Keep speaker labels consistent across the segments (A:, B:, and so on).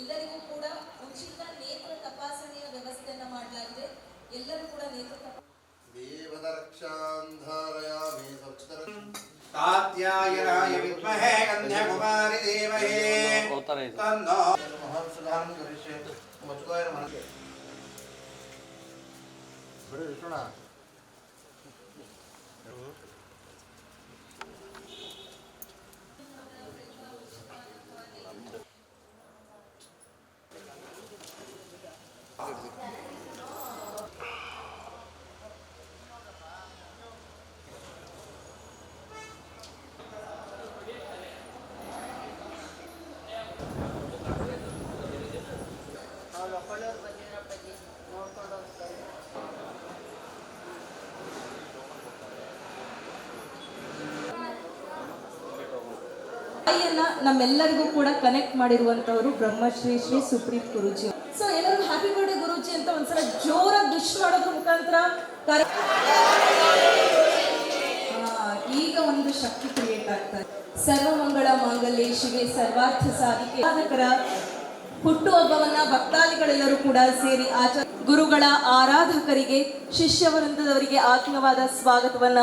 A: ಎಲ್ಲರಿಗೂ ಕೂಡ ಉಚಿತ ನೇತ್ರ ತಪಾಸಣೆಯ ವ್ಯವಸ್ಥೆಯನ್ನ ಮಾಡಲಾಗಿದೆ ಎಲ್ಲರೂ ಕೂಡ ನೇತ್ರ
B: ತಾತ್ಯಾಯನಾಯ ವಿದ್ಮಹೇ ಕನ್ಯಾಕುಮಾರಿ ದೇವಹೇ ತನ್ನೋ
C: ಮಹರ್ಷಧಾರಂ ಕರಿಷ್ಯೆ ಮಚ್ಚುಗಾಯನ ಮನಸ್ಸು ಬಿಡಿ ವಿಷ್ಣುಣ
A: ನಮ್ಮೆಲ್ಲರಿಗೂ ಕೂಡ ಕನೆಕ್ಟ್ ಮಾಡಿರುವಂತವರು ಬ್ರಹ್ಮಶ್ರೀ ಶ್ರೀ ಸುಪ್ರೀತ್ ಗುರುಜಿ ಸೊ ಎಲ್ಲರಿಗೂ ಹ್ಯಾಪಿ ಬರ್ಡೇ ಗುರುಜಿ ಅಂತ ಒಂದ್ಸಲ ಜೋರಾಗಿ ವಿಶ್ ಮಾಡೋದ್ರ ಮುಖಾಂತರ ಈಗ ಒಂದು ಶಕ್ತಿ ಕ್ರಿಯೇಟ್ ಆಗ್ತದೆ ಸರ್ವಮಂಗಳ ಮಾಂಗಲ್ಯ ಶಿವೆ ಸರ್ವಾರ್ಥ ಸಾಧಿಕೆ. ಸಾಧಕರ ಹುಟ್ಟುಹಬ್ಬವನ್ನ ಭಕ್ತಾದಿಗಳೆಲ್ಲರೂ ಕೂಡ ಸೇರಿ ಆಚರ ಗುರುಗಳ ಆರಾಧಕರಿಗೆ ಶಿಷ್ಯ ವೃಂದದವರಿಗೆ ಆತ್ಮವಾದ ಸ್ವಾಗತವನ್ನ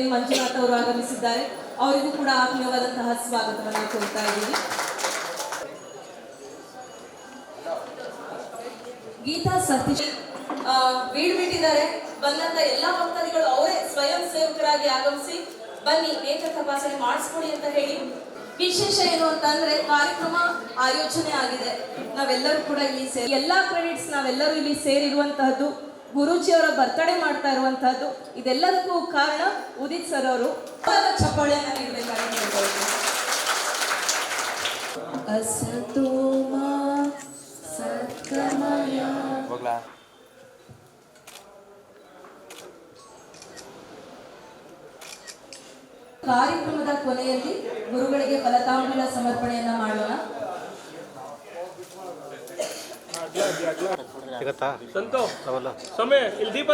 A: ಎನ್ ಮಂಜುನಾಥ್ ಅವರು ಆಗಮಿಸಿದ್ದಾರೆ. ಅವರಿಗೂ ಕೂಡ ಆತ್ಮೀಯವಾದಂತಹ ಸ್ವಾಗತವನ್ನು ಕೊಡ್ತಾ ಇದ್ದೀವಿ ಗೀತಾ ಸತೀಶ್ ಬೀಳ್ಬಿಟ್ಟಿದ್ದಾರೆ. ಬಂದಂತ ಎಲ್ಲಾ ಭಕ್ತಾದಿಗಳು ಅವರೇ ಸ್ವಯಂ ಸೇವಕರಾಗಿ ಆಗಮಿಸಿ, ಬನ್ನಿ ನೇತ್ರ ತಪಾಸಣೆ ಮಾಡಿಸ್ಕೊಡಿ ಅಂತ ಹೇಳಿ. ವಿಶೇಷ ಏನು ಅಂತಂದ್ರೆ ಕಾರ್ಯಕ್ರಮ ಆಯೋಜನೆ ಆಗಿದೆ. ನಾವೆಲ್ಲರೂ ಕೂಡ ಇಲ್ಲಿ ಸೇರಿ, ಎಲ್ಲಾ ಕ್ರೆಡಿಟ್ಸ್ ನಾವೆಲ್ಲರೂ ಇಲ್ಲಿ ಸೇರಿರುವಂತಹದ್ದು ಗುರೂಜಿ ಅವರ ಬರ್ತಡೇ ಮಾಡ್ತಾ ಇರುವಂತಹದ್ದು. ಇದೆಲ್ಲದಕ್ಕೂ ಕಾರಣ ಉದಿತ್ ಸರ್ ಅವರು. ಚಪ್ಪಾಳೆಯನ್ನ ನೀಡಬೇಕಾಗಿ ಕಾರ್ಯಕ್ರಮದ ಕೊನೆಯಲ್ಲಿ ಗುರುಗಳಿಗೆ ಫಲತಾಂಬೂಲ ಸಮರ್ಪಣೆಯನ್ನ ಮಾಡೋಣ.
D: ಸಂತು ಸಮಯ ಇಲ್ಲಿ ದೀಪ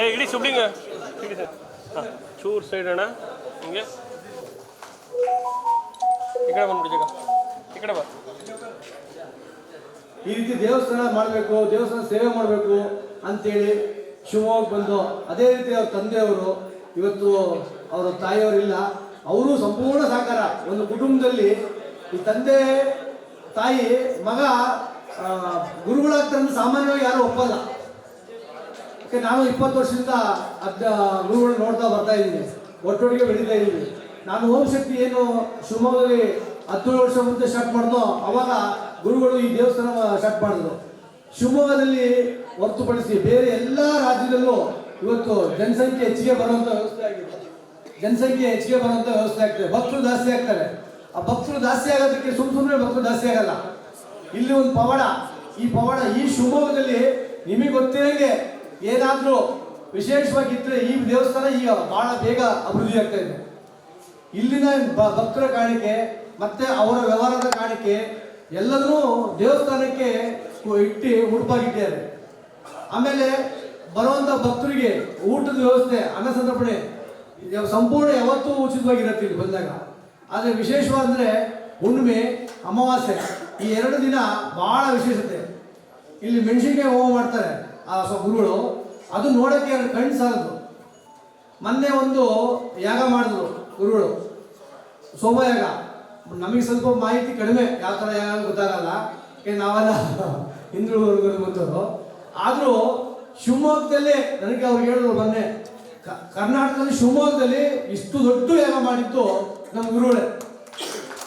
D: ಏ ಇಡಿ ಸುಬ್ಲಿಂಗ ಇಡಿ ಸರ್. ಹಾಂ ಚೂರ್ ಸೈಡ್ ಅಣ್ಣ ಹಿಂಗೆ. ಈ ಕಡೆ ಬಂದ್ಬಿಡಿ ಜಗ. ಈ ಕಡೆ ಬಾ.
E: ಈ ರೀತಿ ದೇವಸ್ಥಾನ ಮಾಡಬೇಕು ದೇವಸ್ಥಾನ ಸೇವೆ ಮಾಡಬೇಕು ಅಂತೇಳಿ ಶಿವಮೊಗ್ಗ ಬಂದು ಅದೇ ರೀತಿ ಅವ್ರ ತಂದೆಯವರು, ಇವತ್ತು ಅವರ ತಾಯಿಯವರಿಲ್ಲ, ಅವರು ಸಂಪೂರ್ಣ ಸಹಕಾರ ಒಂದು ಕುಟುಂಬದಲ್ಲಿ ಈ ತಂದೆ, ತಾಯಿ, ಮಗ ಗುರುಗಳಾಗ್ತಾರೆ ಸಾಮಾನ್ಯವಾಗಿ ಯಾರು ಒಪ್ಪಲ್ಲ. ಯಾಕೆ ನಾನು ಇಪ್ಪತ್ತು ವರ್ಷದಿಂದ ಅದ ಗುರುಗಳು ನೋಡ್ತಾ ಬರ್ತಾ ಇದ್ದೀನಿ ಒಟ್ಟೊಟ್ಟಿಗೆ ಬೆಳೀತಾ ಇದ್ದೀನಿ. ನಾನು ಓಂ ಶಕ್ತಿ ಏನು ಶಿವಮೊಗ್ಗದಲ್ಲಿ ಹದಿನೇಳು ವರ್ಷ ಮುಂದೆ ಸ್ಟಾರ್ಟ್ ಮಾಡಿದ್ನೋ, ಅವಾಗ ಗುರುಗಳು ಈ ದೇವಸ್ಥಾನ ಸ್ಟಾರ್ಟ್ ಮಾಡಿದ್ರು. ಶಿವಮೊಗ್ಗದಲ್ಲಿ ಹೊರತುಪಡಿಸಿ ಬೇರೆ ಎಲ್ಲ ರಾಜ್ಯದಲ್ಲೂ ಇವತ್ತು ಜನಸಂಖ್ಯೆ ಹೆಚ್ಚಿಗೆ ಬರುವಂಥ ವ್ಯವಸ್ಥೆ ಆಗಿದೆ. ಜನಸಂಖ್ಯೆ ಹೆಚ್ಚಿಗೆ ಬರುವಂಥ ವ್ಯವಸ್ಥೆ ಆಗ್ತದೆ. ಭಕ್ತರು ಜಾಸ್ತಿ ಆಗ್ತಾರೆ. ಆ ಭಕ್ತರು ಜಾಸ್ತಿ ಆಗೋದಕ್ಕೆ ಸುಮ್ ಸುಮ್ಮನೆ ಭಕ್ತರು ಜಾಸ್ತಿ ಆಗಲ್ಲ. ಇಲ್ಲಿ ಒಂದು ಪವಾಡ. ಈ ಪವಾಡ ಈ ಶಿವಮೊಗ್ಗದಲ್ಲಿ ನಿಮಗೆ ಗೊತ್ತಿರಂಗೆ ಏನಾದರೂ ವಿಶೇಷವಾಗಿದ್ರೆ ಈ ದೇವಸ್ಥಾನ ಈಗ ಬಹಳ ಬೇಗ ಅಭಿವೃದ್ಧಿ ಆಗ್ತಾ ಇದೆ. ಇಲ್ಲಿನ ಭಕ್ತರ ಕಾಣಿಕೆ ಮತ್ತೆ ಅವರ ವ್ಯವಹಾರದ ಕಾಣಿಕೆ ಎಲ್ಲರೂ ದೇವಸ್ಥಾನಕ್ಕೆ ಇಟ್ಟು ಹುಡುಪಾಗಿದ್ದಾರೆ ಆಮೇಲೆ ಬರುವಂತ ಭಕ್ತರಿಗೆ ಊಟದ ವ್ಯವಸ್ಥೆ, ಅನ್ನ ಸಂತರ್ಪಣೆ ಸಂಪೂರ್ಣ ಯಾವತ್ತೂ ಉಚಿತವಾಗಿರುತ್ತೆ ಇಲ್ಲಿ ಬಂದಾಗ. ಆದರೆ ವಿಶೇಷವಾದ್ರೆ ಹುಣ್ಣಿಮೆ, ಅಮಾವಾಸ್ಯೆ, ಈ ಎರಡು ದಿನ ಬಹಳ ವಿಶೇಷತೆ. ಇಲ್ಲಿ ಮೆಣಸಿನ್ಕಾಯಿ ಹೋಮ ಮಾಡ್ತಾರೆ ಆ ಗುರುಗಳು. ಅದು ನೋಡೋಕ್ಕೆ ಎರಡು ಕಣ್ಣು ಸಾಲದು. ಮೊನ್ನೆ ಒಂದು ಯಾಗ ಮಾಡಿದ್ರು ಗುರುಗಳು. ಸೋಮಯಾಗ. ನಮಗೆ ಸ್ವಲ್ಪ ಮಾಹಿತಿ ಕಡಿಮೆ ಯಾವ ಥರ ಯಾಗ ಗೊತ್ತಾಗಲ್ಲ. ಏನು ನಾವೆಲ್ಲ ಹಿಂದೂ ವರ್ಗದ ಬಂದವರು. ಆದರೂ ಶಿವಮೊಗ್ಗದಲ್ಲೇ ನನಗೆ ಅವ್ರು ಹೇಳಿದ್ರು ಬಂದೆ ಕರ್ನಾಟಕದಲ್ಲಿ ಶಿವಮೊಗ್ಗದಲ್ಲಿ ಇಷ್ಟು ದೊಡ್ಡ ಯಾಗ ಮಾಡಿದ್ದು ನಮ್ಮ ಗುರುಗಳೇ.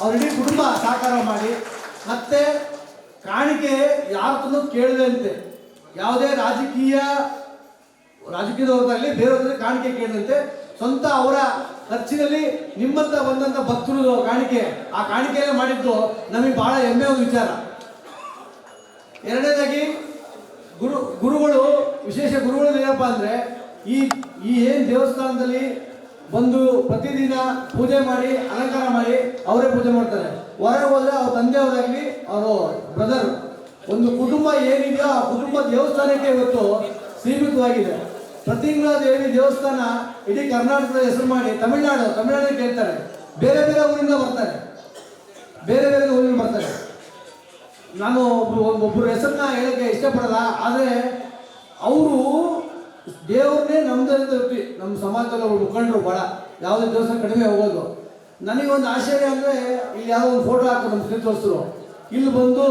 E: ಅವ್ರ ಇಡೀ ಕುಟುಂಬ ಸಹಕಾರ ಮಾಡಿ, ಮತ್ತೆ ಕಾಣಿಕೆ ಯಾರ ತಂದು ಕೇಳಿದೆ ಅಂತೆ ಯಾವುದೇ ರಾಜಕೀಯ ರಾಜಕೀಯದವರಲ್ಲಿ ಬೇರೆಯವ್ರಲ್ಲಿ ಕಾಣಿಕೆ ಕೇಳಿದಂತೆ ಸ್ವಂತ ಅವರ ಖರ್ಚಿನಲ್ಲಿ ನಿಮ್ಮಂತ ಬಂದಂತ ಭಕ್ತರು ಕಾಣಿಕೆ, ಆ ಕಾಣಿಕೆಯನ್ನು ಮಾಡಿದ್ದು ನಮಗೆ ಬಹಳ ಹೆಮ್ಮೆ ಒಂದು ವಿಚಾರ. ಎರಡನೇದಾಗಿ ಗುರು, ಗುರುಗಳು, ವಿಶೇಷ ಗುರುಗಳು ಏನಪ್ಪ ಅಂದ್ರೆ ಈ ಈ ಏನ್ ದೇವಸ್ಥಾನದಲ್ಲಿ ಬಂದು ಪ್ರತಿದಿನ ಪೂಜೆ ಮಾಡಿ, ಅಲಂಕಾರ ಮಾಡಿ, ಅವರೇ ಪೂಜೆ ಮಾಡ್ತಾರೆ. ಹೊರಗೆ ಹೋದ್ರೆ ಅವ್ರ ತಂದೆಯವರಾಗ್ಲಿ, ಅವರು ಬ್ರದರ್ ಒಂದು ಕುಟುಂಬ ಏನಿದೆಯೋ ಆ ಕುಟುಂಬ ದೇವಸ್ಥಾನಕ್ಕೆ ಇವತ್ತು ಸೀಮಿತವಾಗಿದೆ. ಪ್ರತಿ ದೇವಿ ದೇವಸ್ಥಾನ, ಇಡೀ ಕರ್ನಾಟಕದ ಹೆಸರು ಮಾಡಿ, ತಮಿಳ್ನಾಡು ತಮಿಳ್ನಾಡಿಗೆ ಕೇಳ್ತಾರೆ. ಬೇರೆ ಬೇರೆ ಊರಿಂದ ಬರ್ತಾರೆ. ಬೇರೆ ಬೇರೆ ಊರಿಂದ ಬರ್ತಾರೆ. ನಾನು ಒಬ್ಬರು ಒಬ್ಬರ ಹೆಸರನ್ನ ಹೇಳಕ್ಕೆ ಇಷ್ಟಪಡಲ್ಲ, ಆದರೆ ಅವರು ದೇವ್ರನ್ನೇ ನಮ್ದರಿಂದ ವ್ಯಕ್ತಿ ನಮ್ಮ ಸಮಾಜದಲ್ಲಿ ಅವ್ರು ಮುಖಂಡರು ಭಾಳ ಯಾವುದೇ ದೇವಸ್ಥಾನ ಕಡಿಮೆ ಹೋಗೋದು. ನನಗೊಂದು ಆಶ್ಚರ್ಯ ಅಂದರೆ, ಇಲ್ಲಿ ಯಾವುದೋ ಒಂದು ಫೋಟೋ ಹಾಕೋ ನಮ್ಮ ಸ್ನೇಹಿತರು ಇಲ್ಲಿ ಬಂದು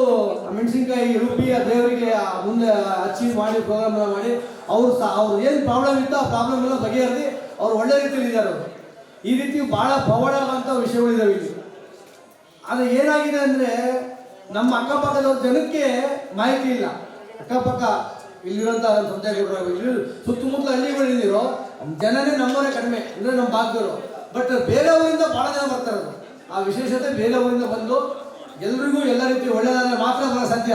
E: ಮೆಣಸಿನ್ಕಾಯಿ ರುಬ್ಬಿ ಆ ದೇವರಿಗೆ ಮುಂದೆ ಹಚ್ಚಿ ಮಾಡಿ ಪ್ರೋಗ್ರಾಮ್ ಮಾಡಿ, ಅವರು ಸಹ ಅವ್ರು ಏನು ಪ್ರಾಬ್ಲಮ್ ಇತ್ತು ಆ ಪ್ರಾಬ್ಲಮ್ ಎಲ್ಲ ಬಗೆಹರಿಸಿ ಅವ್ರು ಒಳ್ಳೆ ರೀತಿಯಲ್ಲಿ ಇದ್ದಾರೆ ಈ ರೀತಿ ಭಾಳ ಪವಾಡ ಅಂತ ವಿಷಯಗಳಿದ್ದಾವೆ ಇಲ್ಲಿ. ಆದರೆ ಏನಾಗಿದೆ ಅಂದರೆ ನಮ್ಮ ಅಕ್ಕಪಕ್ಕದ ಜನಕ್ಕೆ ಮಾಹಿತಿ ಇಲ್ಲ. ಅಕ್ಕಪಕ್ಕ ಇಲ್ಲಿರುವಂಥ ಸಂಚಾರಿಗಳು ಇಲ್ಲಿ ಸುತ್ತಮುತ್ತ ಹಳ್ಳಿಗಳಿರೋ ಜನನೇ ನಮ್ಮವರೇ ಕಡಿಮೆ, ಅಂದ್ರೆ ನಮ್ಮ ಭಾಗದವರು ಬಟ್ ಬೇರೆ ಊರಿಂದ ಭಾಳ ಜನ ಬರ್ತಾರೆ. ಆ ವಿಶೇಷತೆ ಬೇರೆ ಊರಿಂದ ಬಂದು ಎಲ್ರಿಗೂ ಎಲ್ಲ ರೀತಿ ಒಳ್ಳೆಯದಾದ್ರೆ ಮಾತ್ರ ಬರೋ ಸಾಧ್ಯ.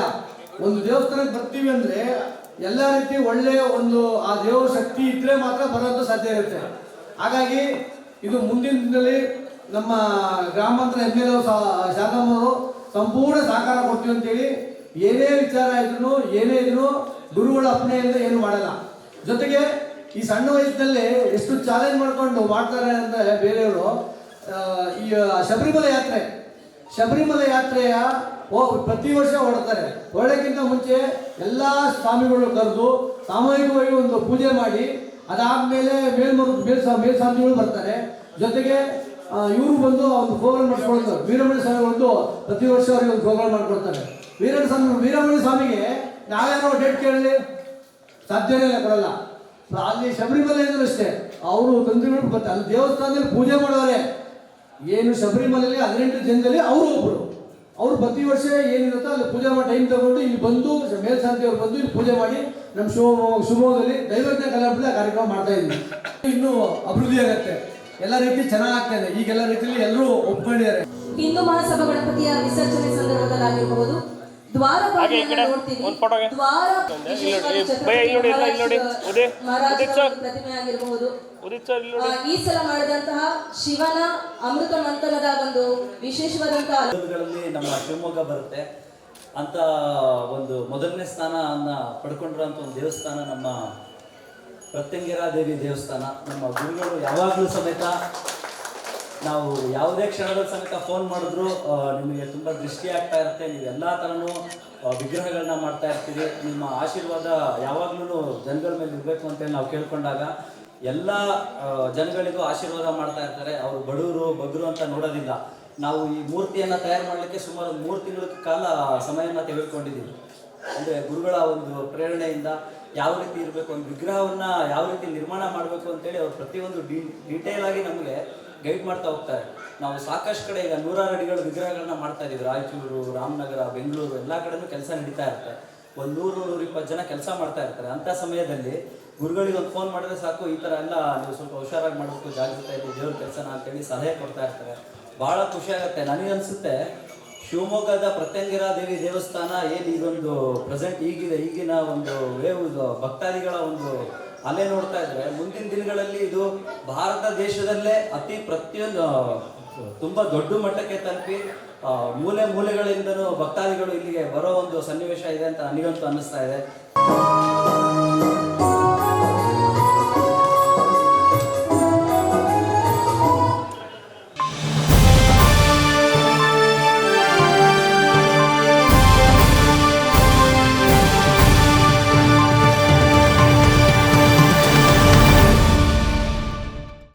E: ಒಂದು ದೇವಸ್ಥಾನಕ್ಕೆ ಬರ್ತೀವಿ ಅಂದರೆ ಎಲ್ಲ ರೀತಿ ಒಳ್ಳೆಯ ಒಂದು ಆ ದೇವರ ಶಕ್ತಿ ಇದ್ದರೆ ಮಾತ್ರ ಬರೋದು ಸಾಧ್ಯ ಇರುತ್ತೆ. ಹಾಗಾಗಿ ಇದು ಮುಂದಿನ ದಿನದಲ್ಲಿ ನಮ್ಮ ಗ್ರಾಮಾಂತರ ಎಂ ಎಲ್ ಶಾಸಕರು ಸಂಪೂರ್ಣ ಸಹಕಾರ ಕೊಡ್ತೀವಿ ಅಂತೇಳಿ ಏನೇ ವಿಚಾರ ಇದ್ರು, ಏನೇ ಇದ್ರು ಗುರುಗಳ ಅಪ್ಪಣೆಯಿಂದ ಏನು ಮಾಡಲ್ಲ. ಜೊತೆಗೆ ಈ ಸಣ್ಣ ವಯಸ್ಸಿನಲ್ಲಿ ಎಷ್ಟು ಚಾಲೆಂಜ್ ಮಾಡ್ಕೊಂಡು ಮಾಡ್ತಾರೆ ಅಂದರೆ ಬೇರೆಯವರು ಈ ಶಬರಿಮಲೆ ಯಾತ್ರೆ. ಶಬರಿಮಲೆ ಯಾತ್ರೆಯ ಓ, ಪ್ರತಿ ವರ್ಷ ಹೊಡ್ತಾರೆ ಹೊರಡಕ್ಕಿಂತ ಮುಂಚೆ ಎಲ್ಲ ಸ್ವಾಮಿಗಳು ಕರೆದು ಸಾಮೂಹಿಕವಾಗಿ ಒಂದು ಪೂಜೆ ಮಾಡಿ, ಅದಾದ್ಮೇಲೆ ಮೇಲ್ಮರು ಮೇಲ್ ಸ್ವಾಮಿಗಳು ಬರ್ತಾರೆ. ಜೊತೆಗೆ ಇವರು ಬಂದು ಒಂದು ಪ್ರೋಗ್ರಾಮ್ ಮಾಡ್ಕೊಳ್ತಾರೆ ವೀರಮಣಿ ಸ್ವಾಮಿ ಬಂದು ಪ್ರತಿ ವರ್ಷ ಅವರಿಗೆ ಒಂದು ಪ್ರೋಗ್ರಾಮ್ ಮಾಡ್ಕೊಳ್ತಾರೆ ವೀರಮಣಿ ಸ್ವಾಮಿ, ವೀರಮಣಿ ಸ್ವಾಮಿಗೆ ನಾವೇನೋ ಡೇಟ್ ಕೇಳಲಿ? ಸಾಧ್ಯನೇ ಇಲ್ಲ ಅಲ್ಲಿ ಶಬರಿಮಲೆ ಅಂದ್ರೂ ಅಷ್ಟೇ. ಅವರು ತಂತ್ರಿಗಳು ಬರ್ತಾರೆ. ಅಲ್ಲಿ ದೇವಸ್ಥಾನದಲ್ಲಿ ಪೂಜೆ ಮಾಡೋರೆ. ಏನು ಶಬರಿಮಲೆಯಲ್ಲಿ ಹದಿನೆಂಟು ಜನದಲ್ಲಿ ಅವರು ಒಬ್ಬರು ಅವರು ಪ್ರತಿ ವರ್ಷ ಏನಿರುತ್ತೋ ಅಲ್ಲಿ ಪೂಜೆ ಮಾಡಿ ಟೈಮ್ ತಗೊಂಡು ಇಲ್ಲಿ ಬಂದು ಮೇಲ್ಶಾಂತಿಯವರು ಬಂದು ಇಲ್ಲಿ ಪೂಜೆ ಮಾಡಿ ನಮ್ಮ ಶಿವಮೊಗ್ಗ, ಶಿವಮೊಗ್ಗದಲ್ಲಿ ದೈವಜ್ಞ ಕಲಾಪದ ಕಾರ್ಯಕ್ರಮ ಮಾಡ್ತಾ ಇದ್ದೀವಿ ಇನ್ನೂ ಅಭಿವೃದ್ಧಿ ಆಗತ್ತೆ. ಎಲ್ಲ ರೀತಿ ಚೆನ್ನಾಗ್ತಾ ಇದೆ ಈಗೆಲ್ಲ ರೀತಿಯಲ್ಲಿ ಎಲ್ಲರೂ ಒಪ್ಕೊಂಡಿದ್ದಾರೆ.
A: ಹಿಂದೂ ಮಹಾಸಭಾ ಗಣಪತಿಯ ವಿಸರ್ಜನೆ ಸಂದರ್ಭದಲ್ಲಾಗಿರಬಹುದು ದ್ವಾರ. ಪ್ರತಿಮೆ ಆಗಿರಬಹುದು ಈ ಸಲ ಮಾಡಿದಂತಹ ಶಿವನ ಅಮೃತ ಮಂಥನದ ಒಂದು ವಿಶೇಷವಾದಂತಹ
F: ನಮ್ಮ ಶಿವಮೊಗ್ಗ ಬರುತ್ತೆ. ಅಂತ ಒಂದು ಮೊದಲನೇ ಸ್ಥಾನ ಅನ್ನ ಪಡ್ಕೊಂಡಿರೋ ಒಂದು ದೇವಸ್ಥಾನ ನಮ್ಮ ದೇವಿ ದೇವಸ್ಥಾನ. ನಮ್ಮ ಗುರುಗಳು ಯಾವಾಗಲೂ ಸಮೇತ ನಾವು ಯಾವುದೇ ಕ್ಷಣದಲ್ಲಿ ಸಮೇತ ಫೋನ್ ಮಾಡಿದ್ರು ನಿಮಗೆ ತುಂಬ ದೃಷ್ಟಿ ಆಗ್ತಾ ಇರುತ್ತೆ. ನೀವು ಎಲ್ಲ ಥರನೂ ವಿಗ್ರಹಗಳನ್ನ ಮಾಡ್ತಾ ಇರ್ತೀರಿ. ನಿಮ್ಮ ಆಶೀರ್ವಾದ ಯಾವಾಗಲೂ ಜನಗಳ ಮೇಲೆ ಇರಬೇಕು ಅಂತ ನಾವು ಕೇಳ್ಕೊಂಡಾಗ ಎಲ್ಲ ಜನಗಳಿಗೂ ಆಶೀರ್ವಾದ ಮಾಡ್ತಾ ಇರ್ತಾರೆ. ಅವರು ಬಡವರು ಬಗ್ರು ಅಂತ ನೋಡೋದಿಲ್ಲ. ನಾವು ಈ ಮೂರ್ತಿಯನ್ನು ತಯಾರು ಮಾಡಲಿಕ್ಕೆ ಸುಮಾರು ಮೂರು ತಿಂಗಳ ಕಾಲ ಸಮಯನ ತೆಗೆದುಕೊಂಡಿದ್ದೀವಿ. ಅಂದರೆ ಗುರುಗಳ ಒಂದು ಪ್ರೇರಣೆಯಿಂದ ಯಾವ ರೀತಿ ಇರಬೇಕು, ಒಂದು ವಿಗ್ರಹವನ್ನ ಯಾವ ರೀತಿ ನಿರ್ಮಾಣ ಮಾಡಬೇಕು ಅಂತೇಳಿ ಅವ್ರು ಪ್ರತಿಯೊಂದು ಡಿ ಡೀಟೇಲ್ ಆಗಿ ನಮಗೆ ಗೈಡ್ ಮಾಡ್ತಾ ಹೋಗ್ತಾರೆ. ನಾವು ಸಾಕಷ್ಟು ಕಡೆ ಈಗ ನೂರಾರು ಅಡಿಗಳ ವಿಗ್ರಹಗಳನ್ನ ಮಾಡ್ತಾ ಇದ್ದೀವಿ. ರಾಯಚೂರು, ರಾಮನಗರ, ಬೆಂಗಳೂರು ಎಲ್ಲ ಕಡೆನೂ ಕೆಲಸ ನಡೀತಾ ಇರುತ್ತೆ. ಒಂದು ನೂರು, ನೂರ ಇಪ್ಪತ್ತು ಜನ ಕೆಲಸ ಮಾಡ್ತಾ ಇರ್ತಾರೆ. ಅಂಥ ಸಮಯದಲ್ಲಿ ಗುರುಗಳಿಗೆ ಒಂದು ಫೋನ್ ಮಾಡಿದ್ರೆ ಸಾಕು, ಈ ಥರ ಎಲ್ಲ ನೀವು ಸ್ವಲ್ಪ ಹುಷಾರಾಗಿ ಮಾಡಬೇಕು ಜಾಗೃತ ಇದೆ ದೇವ್ರ ಕೆಲಸನ ಅಂತೇಳಿ ಸಲಹೆ ಕೊಡ್ತಾ ಇರ್ತಾರೆ. ಭಾಳ ಖುಷಿ ನನಗನ್ಸುತ್ತೆ ಶಿವಮೊಗ್ಗದ ಪ್ರತ್ಯಂಗಿರ ದೇವಿ ದೇವಸ್ಥಾನ ಏನು ಈಗೊಂದು ಪ್ರೆಸೆಂಟ್ ಈಗಿದೆ, ಈಗಿನ ಒಂದು ವೇವ್ ಭಕ್ತಾದಿಗಳ ಒಂದು ಅಲೆ ನೋಡ್ತಾ ಇದ್ರೆ, ಮುಂದಿನ ದಿನಗಳಲ್ಲಿ ಇದು ಭಾರತ ದೇಶದಲ್ಲೇ ಅತಿ ಪ್ರತಿಯೊಂದು ತುಂಬಾ ದೊಡ್ಡ ಮಟ್ಟಕ್ಕೆ ತಲುಪಿ ಮೂಲೆ ಮೂಲೆಗಳಿಂದನೂ ಭಕ್ತಾದಿಗಳು ಇಲ್ಲಿಗೆ ಬರೋ ಒಂದು ಸನ್ನಿವೇಶ ಇದೆ ಅಂತ ನನಗಂತೂ ಅನ್ನಿಸ್ತಾ ಇದೆ.